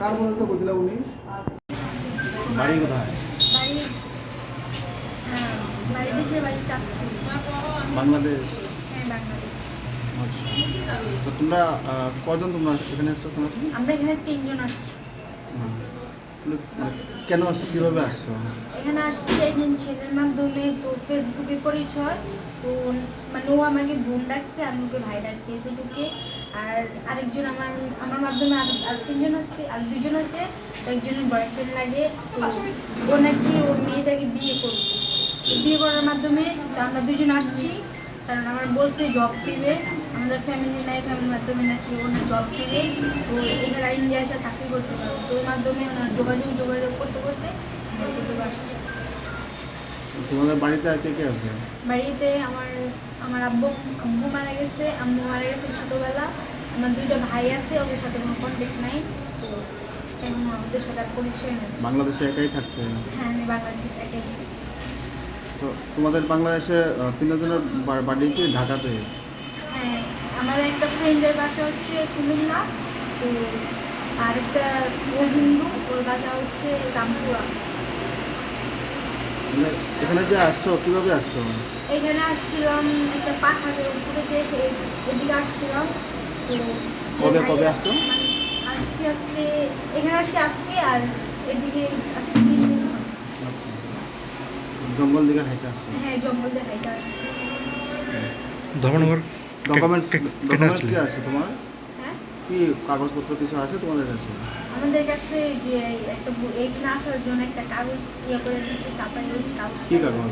কার বলতে বুঝলে উনি বাড়ি কোথায় বাড়ি হ্যাঁ, দেশের বাড়ি চাঁদপুর বাংলাদেশ। হ্যাঁ বাংলাদেশ। আচ্ছা। তো তোমরা কজন তোমরা এখানে আসছো তোমরা আমরা এখানে তিনজন আসছি হ্যাঁ। কেন আসছো? কীভাবে আসছো? এখানে আসছি একজন ছেলের মাধ্যমে তো ফেসবুকে পরিচয়। তো মানে ও আমাকে বোন ডাকছে, আমি ওকে ভাই ডাকছি এতটুকুকে আর আরেকজন আমার আমার মাধ্যমে আর আর তিনজন আছে, আর দুজন আছে একজনের বয়ফ্রেন্ড লাগে। ও নাকি ওর মেয়েটাকে বিয়ে করবে। বিয়ে করার মাধ্যমে আমরা দুজন আসছি। কারণ আমার বলছে জব দিবে। আমাদের ফ্যামিলি নাই ফ্যামিলির মাধ্যমে নাকি ওনার জব দিবে তো এখানে ইন্ডিয়া এসে চাকরি করতে পারব তো ওই মাধ্যমে ওনার যোগাযোগ যোগাযোগ করতে করতে আমরা এতটুকু আসছি। তোমাদের বাড়িতে আর কে কে আছে? বাড়িতে আমার আমার আব্বু আব্বু মারা গেছে। আম্মু মারা গেছে ছোটোবেলা। আমার দুইটা ভাই আছে ওদের সাথে কোনো কন্ট্যাক্ট নাই। তো এখন আমাদের সাথে আর পরিচয় নেই। বাংলাদেশে একাই থাকতে? হ্যাঁ আমি বাংলাদেশ একে তো তোমাদের বাংলাদেশে তিনজনের বাড়ি কি ঢাকাতে? আমার একটা ফ্রেন্ডের বাসা হচ্ছে কুমিল্লা তো আরেকটা ও হিন্দু ওর বাসা হচ্ছে রামপুরা মানে এখানে যে আসছো কীভাবে আসছো? এখানে আসছিলাম একটা পাহাড়ের উপরে দেখে এদিকে আসছিলাম তো কবে- কবে আসছো? মানে আসছি আজকে এখানে আসছি আজকে আর এদিকে আজকে তিন দিন জঙ্গল দিকে হাইটে আসছো? হ্যাঁ জঙ্গল দেখাইতে আসছি। ধর্মনগর ডকুমেন্টস ডকুমেন্টস কি আছে তোমার? হ্যাঁ? কি কাগজপত্র কিছু আছে তোমাদের কাছে? আমাদের কাছে যে একটা এখানে আসার জন্য একটা কাগজ ইয়ে করে দিচ্ছে চাপাই কাগজ কি কাগজ?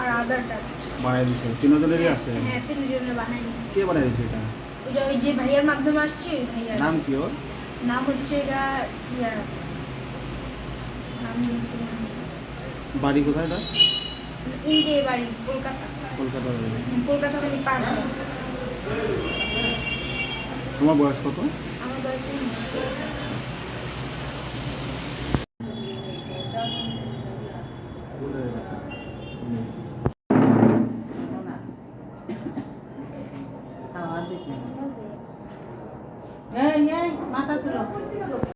আর আধার কার্ড বানাই দিছে তিনজনেরই আছে? হ্যাঁ তিনজনের বানাই দিচ্ছে কে বানাই দিছে এটা? ওইটা ওই যে ভাইয়ার মাধ্যমে আসছে ওই ভাইয়ার। নাম কি ওর? নাম হচ্ছে এটা ইয়া। বাড়ি কোথায় এটা? ইন্ডে বাড়ি কলকাতা। কলকাতা কলকাতা বাড়ি পার তোমার বয়স কত? আমার হ্যাঁ, মাথা তুলো।